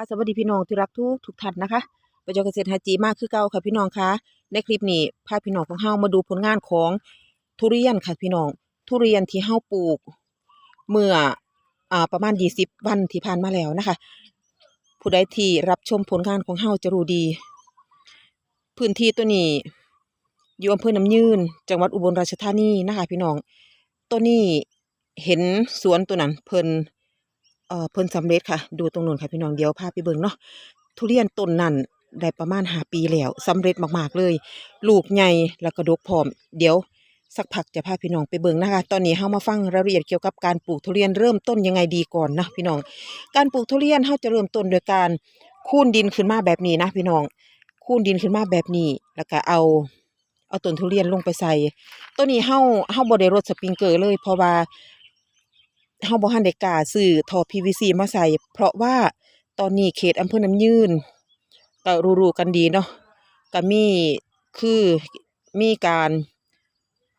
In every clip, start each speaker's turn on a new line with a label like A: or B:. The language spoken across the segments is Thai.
A: ค่ะสวัสดีพี่น้องที่รักทุกทุกท่านนะคะประจอเกษตรไฮจีมากคือเก่าค่ะพี่น้องคะในคลิปนี้พาพี่น้องของเฮามาดูผลงานของทุเรียนค่ะพี่น้อง ทุเรียนที่เฮาปลูก เมื่ออ่าประมาณ20วันที่ผ่านมาแล้วนะคะ ผู้ใดที่รับชมผลงานของเฮาจะรู้ดี พื้นที่ตัวนี้อยู่อำเภอน้ำยืน จังหวัดอุบลราชธานีนะคะ พี่น้องตัวนี้เห็นสวนตัวนั้นเพิ่น เอ่อเพิ่นสำเร็จค่ะ ดูตรงนู้นค่ะพี่น้องเดี๋ยวพาไปเบิ่งเนาะทุเรียนต้นนั้นได้ประมาณ5ปีแล้วสำเร็จมากๆเลย ลูกใหญ่แล้วก็ดกพร้อม เดี๋ยวสักพักจะพาพี่น้องไปเบิ่งนะคะ ตอนนี้เฮามาฟังรายละเอียดเกี่ยวกับการปลูกทุเรียนเริ่มต้นยังไงดีก่อนนะพี่น้อง การปลูกทุเรียนเฮาจะเริ่มต้นโดยการคูนดินขึ้นมาแบบนี้นะพี่น้อง คูนดินขึ้นมาแบบนี้ แล้วก็เอาเอาต้นทุเรียนลงไปใส่ ตัวนี้เฮาเฮาบ่ได้รดสปริงเกอร์เลยเพราะว่า เฮาบ่ทันได้กล้าซื้อท่อ PVC มาใส่ เพราะว่าตอนนี้เขตอำเภอน้ำยืนก็รู้ๆกันดีเนาะก็มีคือมีการ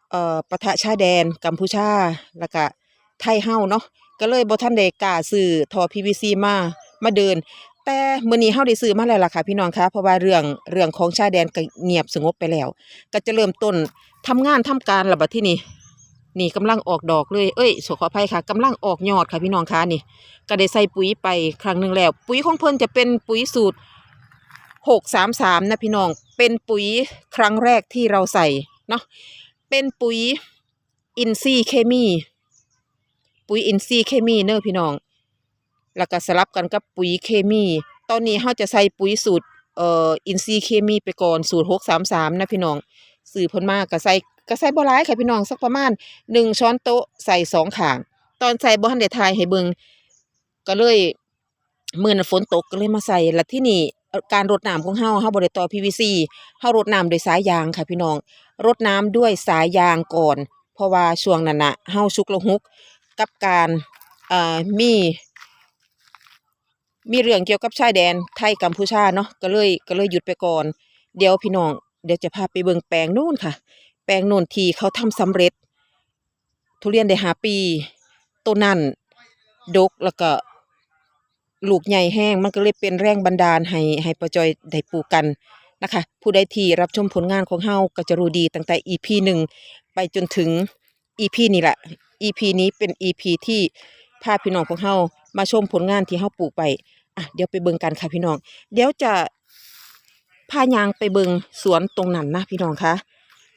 A: เอ่อปะทะชายแดนกัมพูชาแล้วก็ไทยเฮาเนาะก็เลยบ่ทันได้กล้าซื้อท่อ PVC มามาเดิน แต่มื้อนี้เฮาได้ซื้อมาแล้วล่ะค่ะพี่น้องคะเพราะว่าเรื่องเรื่องของชายแดนก็เงียบสงบไปแล้ว ก็จะเริ่มต้นทำงานทำการแล้วบัดที่นี้ นี่กำลังออกดอกเลย เอ้ยขออภัยค่ะกำลังออกยอดค่ะพี่น้องคะนี่ ก็ได้ใส่ปุ๋ยไปครั้งหนึ่งแล้ว ปุ๋ยของเพิ่นจะเป็นปุ๋ยสูตรหกสามสามนะพี่น้อง เป็นปุ๋ยครั้งแรกที่เราใส่เนาะ เป็นปุ๋ยอินทรีเคมี ปุ๋ยอินทรีเคมีเนอะพี่น้อง แล้วก็สลับกันกับปุ๋ยเคมี ตอนนี้เราจะใส่ปุ๋ยสูตรเอ่ออินทรีเคมีไปก่อนสูตรหกสามสามนะพี่น้องสื่อเพิ่นมากก็ใส่ ก็ใส่บ่หลายค่ะพี่น้องสักประมาณหนึ่งช้อนโต๊ะใส่สองขาง ตอนใส่บ่ทันได้ทายให้เบิงก็เลยมื้อนฝนตกก็เลยมาใส่ล้วที่นี่การรดน้ำของเฮาเฮาบ่ได้ต่อ PVC เฮารดน้ำโดยสายยางค่ะพี่น้องรดน้ำด้วยสายยางก่อน เพราะว่าช่วงนั้นนะเฮาชุกละหุกกับการมีมีเรื่องเกี่ยวกับชายแดนไทยกัมพูชาเนาะก็เลยก็เลยหยุดไปก่อน เดี๋ยวพี่น้องเดี๋ยวจะพาไปเบิ่งแปลงนู่นค่ะ ปลงโน่นทีเขาทำสำเร็จ ทุเรียนได้หาปีต้นนั้นดกแล้วก็ลูกใหญ่แห้งมันก็เลยเป็นแรงบันดาลให้ให้ประจอยได้ปลูกกันนะคะ ผู้ใดที่รับชมผลงานของเฮาก็จะรู้ดีตั้งแต่ EP หนึ่งไปจนถึง EP นี่แหละ EP นี้เป็น EP ที่พาพี่น้องของเฮามาชมผลงานที่เฮาปลูกไปอะเดี๋ยวไปเบิ่งกันค่ะพี่น้อง เดี๋ยวจะพายางไปเบิ่งสวนตรงนั้นนะพี่น้องคะ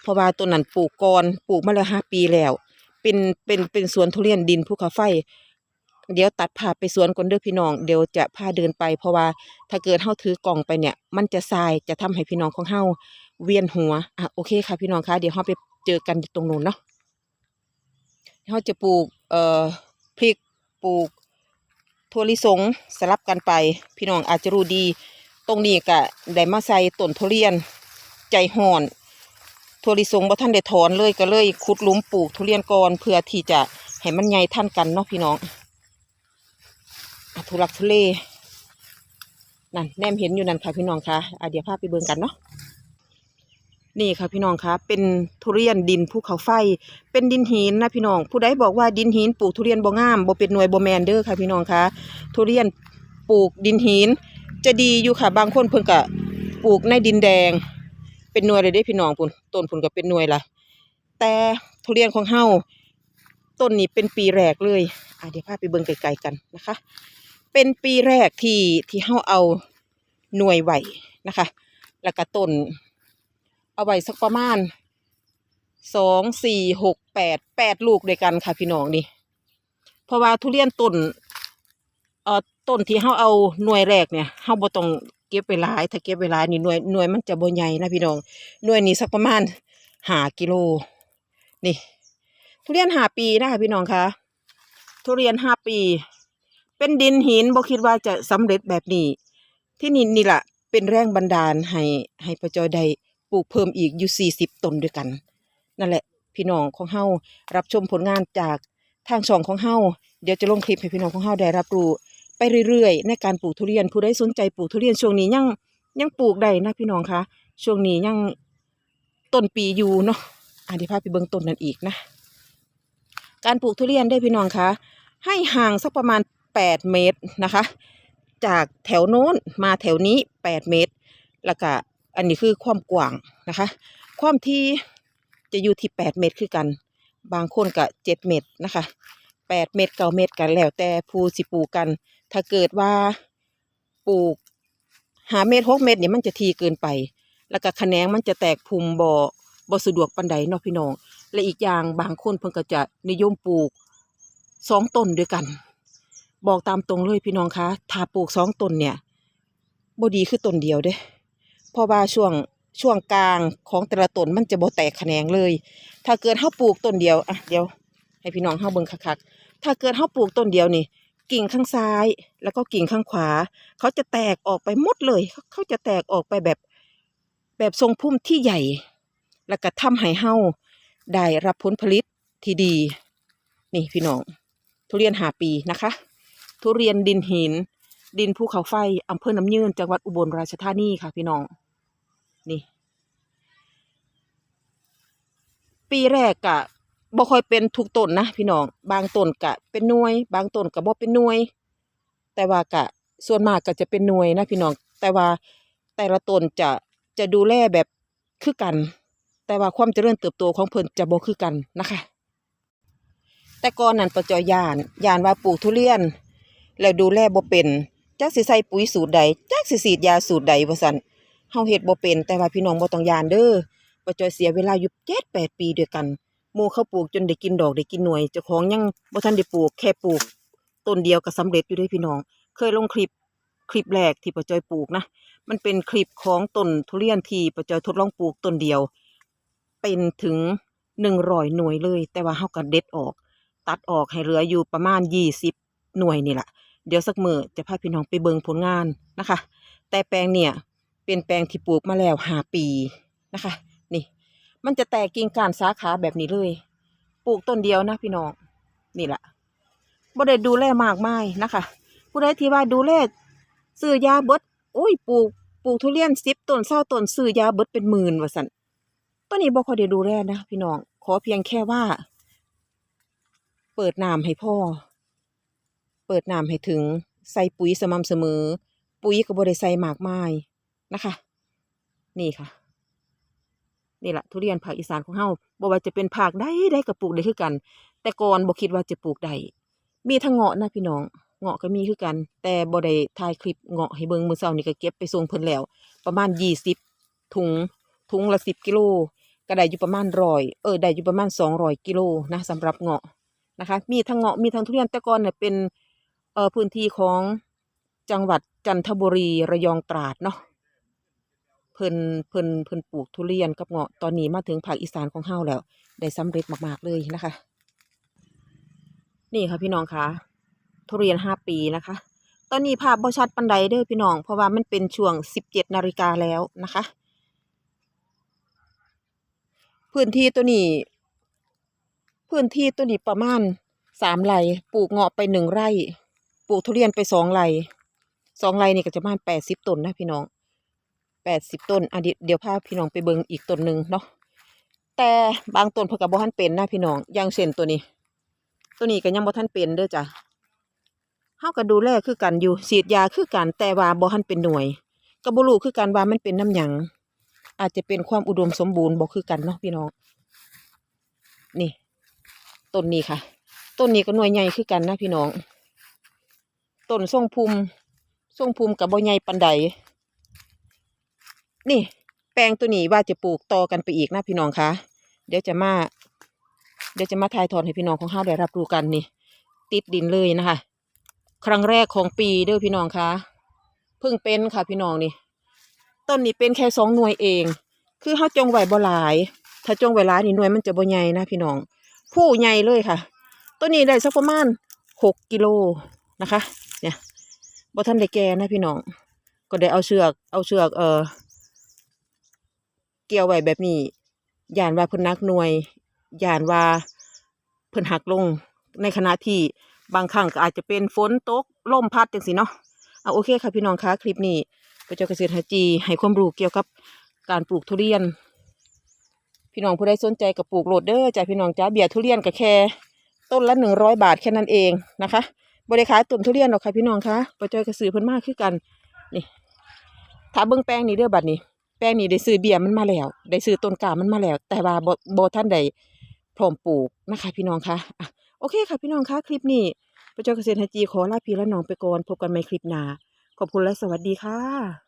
A: เพราะว่าต้นนั้นปลูกก่อนปลูกมาแล้วห้าปีแล้ว เป็นเป็นเป็นสวนทุเรียนดินภูเขาไฟ เดี๋ยวตัดภาไปสวนก่อนเด้อพี่น้อง เดี๋ยวจะพาเดินไป เพราะว่าถ้าเกิดเฮาถือกล่องไปเนี่ย มันจะทรายจะทำให้พี่น้องของเฮาเวียนหัวอะโอเคค่ะพี่น้องคะเดี๋ยวเฮาไปเจอกันตรงนู้นเนาะเฮาจะปลูกเอ่อพริกปลูกถั่วลิสงสลับกันไป พี่น้องอาจจะรู้ดี ตรงนี้ก็ได้มาใส่ต้นทุเรียน ใจห่อน ถั่วลิสงบ่ท่านได้ถอนเลยก็เลยขุดหลุมปลูกทุเรียนก่อนเพื่อที่จะให้มันใหญ่ท่านกันเนาะพี่น้องอทุลักทุเลนั่นแนมเห็นอยู่นั่นค่ะพี่น้องคะ่ะเดี๋ยวพาไปเบิ่งกันเนาะนี่ค่ะพี่น้องคะเป็นทุเรียนดินภูเขาไฟ เป็นดินหินนะพี่น้อง ผู้ใดบอกว่าดินหินปลูกทุเรียนบ่งามบ่เป็นหน่วยบ่แมนเด้อค่ะพี่น้องคะทุเรียนปลูกดินหิน จะดีอยู่ค่ะบางคนเพิ่นก็ปลูกในดินแดง เป็นหน่วยเลยเด้พี่น้องพุ่นต้นพุ่นก็เป็นหน่วยละแต่ทุเรียนของเฮาต้นนี้เป็นปีแรกเลยอะเดี๋ยวพาไปเบิ่งไกลๆกันนะคะ เป็นปีแรกที่ที่เฮาเอาหน่วยไหวนะคะ แล้วก็ต้น เอาไว้สักประมาณสองสี่หกแปดแปดลูกด้วยกันค่ะพี่น้องนี่เพราะว่าทุเรียนต้นเอ่อต้นที่เฮาเอาหน่วยแรกเนี่ยเฮาบ่ต้อง เก็บไว้หลายถ้าเก็บไว้หลายนี่หน่วยหน่วยมันจะบ่ใหญ่นะพี่น้องหน่วยนี้สักประมาณห้ากิโล นี่ ทุเรียนห้าปีนะคะพี่น้องคะทุเรียนห้าปี เป็นดินหินบ่คิดว่าจะสำเร็จแบบนี้ ที่นี่นี่แหละเป็นแรงบันดาลให้ให้ประจอยได้ปลูกเพิ่มอีกอยู่สี่สิบต้นด้วยกัน นั่นแหละพี่น้องของเฮารับชมผลงานจากทางช่องของเฮาเดี๋ยวจะลงคลิปให้พี่น้องของเฮาได้รับรู้ ไปเรื่อยๆ ในการปลูกทุเรียนผู้ใดสนใจปลูกทุเรียนช่วงนี้ยังยังปลูกได้นะพี่น้องคะช่วงนี้ยังต้นปีอยู่เนาะอะเดี๋ยพาไปเบิ่งต้นนั้นอีกนะ การปลูกทุเรียนได้พี่น้องคะให้ห่างสักประมาณแปดเมตรนะคะ จากแถวโน้นมาแถวนี้แปดเมตร แล้วก็อันนี้คือความกว้างนะคะ ความที่จะอยู่ที่แปดเมตรคือกัน บางคนก็เจ็ดเมตรนะคะแปดเมตรเก้าเมตรกันแล้วแต่ผู้สิปลูกกัน ถ้าเกิดว่าปลูกหาเมตรหกเมตรเนี่ยมันจะทีเกินไป แล้วก็แขนงมันจะแตกพุมบ่บ่สะดวกปันใดเนาะพี่น้อง และอีกอย่างบางคนเพิ่นก็จะนิยมปลูกสองต้นด้วยกัน บอกตามตรงเลยพี่น้องคะถ้าปลูกสองต้นเนี่ยบ่ดีคือต้นเดียวเด้เพราะว่าช่วงช่วงกลางของแต่ละต้นมันจะบ่แตกแขนงเลย ถ้าเกิดเฮาปลูกต้นเดียวอะเดี๋ยวให้พี่น้องเฮาเบิ่งคักๆถ้าเกิดเฮาปลูกต้นเดียวนี่ กิ่งข้างซ้าย แล้วก็กิ่งข้างขวา เขาจะแตกออกไปหมดเลย เขาจะแตกออกไปแบบแบบทรงพุ่มที่ใหญ่ แล้วก็ทำให้เฮาได้รับผลผลิตที่ดี นี่พี่น้อง ทุเรียนหาปีนะคะ ทุเรียนดินหิน ดินภูเขาไฟอำเภอน้ำยืนจังหวัดอุบลราชธานีค่ะพี่น้อง นี่ ปีแรกกะ บ่ค่อยเป็นทุกต้นนะพี่น้อง บางต้นกะเป็นหน่วย บางต้นกะบ่เป็นหน่วย แต่ว่ากะส่วนมากก็จะเป็นหน่วยนะพี่น้อง แต่ว่าแต่ละต้นจะจะดูแลแบบคือกัน แต่ว่าความเจริญเติบโตของเพิ่นจะบ่คือกันนะคะ แต่ก่อนนั้นปจอยยานยานว่าปลูกทุเรียน แล้วดูแลบ่เป็นจักสิใส่ปุ๋ยสูตรใดจักสิฉีดยาสูตรใดว่าซั่นเฮาเฮ็ดบ่เป็น แต่ว่าพี่น้องบ่ต้องยานเด้อปจอยเสียเวลาอยู่7 8ปีด้วยกัน หมู่เขาปลูกจนได้กินดอกได้กินหน่วยเจ้าของยังบ่ทันได้ปลูกแค่ปลูกต้นเดียวก็สำเร็จอยู่ด้อพี่น้อง เคยลงคลิปคลิปแรกที่ปะจอยปลูกนะมันเป็นคลิปของต้นทุเรียนที่ปะจอยทดลองปลูกต้นเดียว เป็นถึง100หน่วยเลย แต่ว่าเฮาก็เด็ดออก ตัดออกให้เหลืออยู่ประมาณยี่สิบหน่วยนี่แหละเดี๋ยวสักมือจะพาพี่น้องไปเบิงผลงานนะคะ แต่แปลงเนี่ยเป็นแปลงที่ปลูกมาแล้วห้าปีนะคะ มันจะแตกกิ่งก้านสาขาแบบนี้เลย ปลูกต้นเดียวนะพี่น้อง นี่แหละบ่ได้ดูแลมากมายนะคะ ผู้ใดที่ว่าดูแลซื้อยาเบิดโอ้ยปลูกปลูกทุเรียนสิบต้นเศร้าต้นซื้อยาเบิดเป็นหมื่นว่าสันต้นนี้บ่ค่อยได้ดูแลนะพี่น้อง ขอเพียงแค่ว่า เปิดน้ำให้พ่อ เปิดน้ำให้ถึง ใส่ปุ๋ยสม่ำเสมอ ปุ๋ยก็บ่ได้ใส่มากมายนะคะ นี่ค่ะ นี่แหละทุเรียนภาคอีสานของเฮาบ่ว่าจะเป็นภาคใดใดก็ปลูกได้คือกัน แต่ก่อนบ่คิดว่าจะปลูกได้มีทั้งเงาะนะพี่น้องเงาะก็มีคือกัน แต่บ่ได้ถ่ายคลิปเงาะให้เบิ่งมื้อเช้านี่ก็เก็บไปส่งเพิ่นแล้ว ประมาณ20ถุงถุงละ10กิโลก็ได้อยู่ประมาณ100เออได้อยู่ประมาณ200กิโลนะสำหรับเงาะนะคะ มีทั้งเงาะมีทั้งทุเรียนแต่ก่อนเนี่ยเป็นเอ่อพื้นที่ของจังหวัดจันทบุรีระยองตราดเนาะ พิ่นเพิ่นเพิ่นปลูกทุเรียนกับเงาะตอนนี้มาถึงภาคอีสานของเฮาแล้ว ได้สำเร็จมากๆเลยนะคะ นี่ค่ะพี่น้องคะทุเรียนห้าปีนะคะ ตอนนี้ภาพบ่ชัดปันใดเด้อพี่น้อง เพราะว่ามันเป็นช่วงสิบเจ็ดนาฬิกาแล้วนะคะ พื้นที่ตัวนี้ พื้นที่ตัวนี้ประมาณสามไร่ปลูกเงาะไปหนึ่งไร่ ปลูกทุเรียนไปสองไร่สองไร่นี่ก็จะประมาณแปดสิบต้นนะพี่น้อง แปดสิบต้นอะเดี๋ยวเดี๋ยวพาพี่น้องไปเบิ่งอีกต้นหนึ่งเนาะแต่บางต้นเพิ่นก็บ่ทันเป็นนะพี่น้องอย่างเช่นตัวนี้ ตัวนี้ก็ยังบ่ทันเป็นเด้อจ้ะเฮาก็ดูแลคือกันอยู่ฉีดยาคือกันแต่ว่าบ่ทันเป็นหน่วยก็บ่รู้คือกันว่ามันเป็นน้ำหยังอาจจะเป็นความอุดมสมบูรณ์บ่คือกันเนาะพี่น้อง นี่ต้นนี้ค่ะต้นนี้ก็หน่วยใหญ่คือกันนะพี่น้องต้นทรงภูมิทรงภูมิกับบ่ใหญ่ปันใด นี่ แปลงตัวนี้ว่าจะปลูกต่อกันไปอีกนะพี่น้องคะเดี๋ยวจะมา เดี๋ยวจะมาถ่ายทอดให้พี่น้องของเฮาได้รับรู้กันนี่ ติดดินเลยนะคะ ครั้งแรกของปีเด้อพี่น้องคะเพิ่งเป็นค่ะพี่น้องนี่ต้นนี้เป็นแค่สองหน่วยเอง คือเฮาจงไว้บ่หลาย ถ้าจงไว้หลายนี่หน่วยมันจะบ่ใหญ่นะพี่น้อง ผู้ใหญ่เลยค่ะตัวนี้ได้สักประมาณหกกิโลนะคะ เนี่ยบ่ทันได้แก่นะพี่น้อง ก็ได้เอาเชือก เอาเชือกเอ่อ กี่ยวไว้แบบนี้ย่านว่าเพิ่นนักหน่วยย่านว่าเพิ่นหักลงในขณะที่บางครั้งก็อาจจะเป็นฝนตกลมพัดจังซี่เนาะเอาโอเคค่ะพี่น้องคะคลิปนี้ประเจ้าเกษตรหาจีให้ความรู้เกี่ยวกับการปลูกทุเรียน พี่น้องผู้ใดสนใจกับปลูกโหลดเด้อจ้ะพี่น้องจ้าเบียร์ทุเรียนก็แค่ต้นละหนึ่งร้อยบาทแค่นั้นเองนะคะบ่ได้ขายต้นทุเรียนหรอกค่ะพี่น้องคะป้าจ้อยก็ซื้อเพิ่นมาคือกันนี่ถ้าเบิ่งแปลงนี้เด้อบัดนี้ ปลงนี้ได้ซื้อเบี้ยมันมาแล้ว ได้ซื้อต้นกล้ามันมาแล้ว แต่ว่าโบท่านได้พร้อมปลูกนะคะ พี่น้องคะะโอเคค่ะพี่น้องคะคลิปนี้ป้าจ้อยเกษตรไฮจีขอลาพี่และน้องไปก่อนพบกันใหม่คลิปหน้าขอบคุณและสวัสดีค่ะ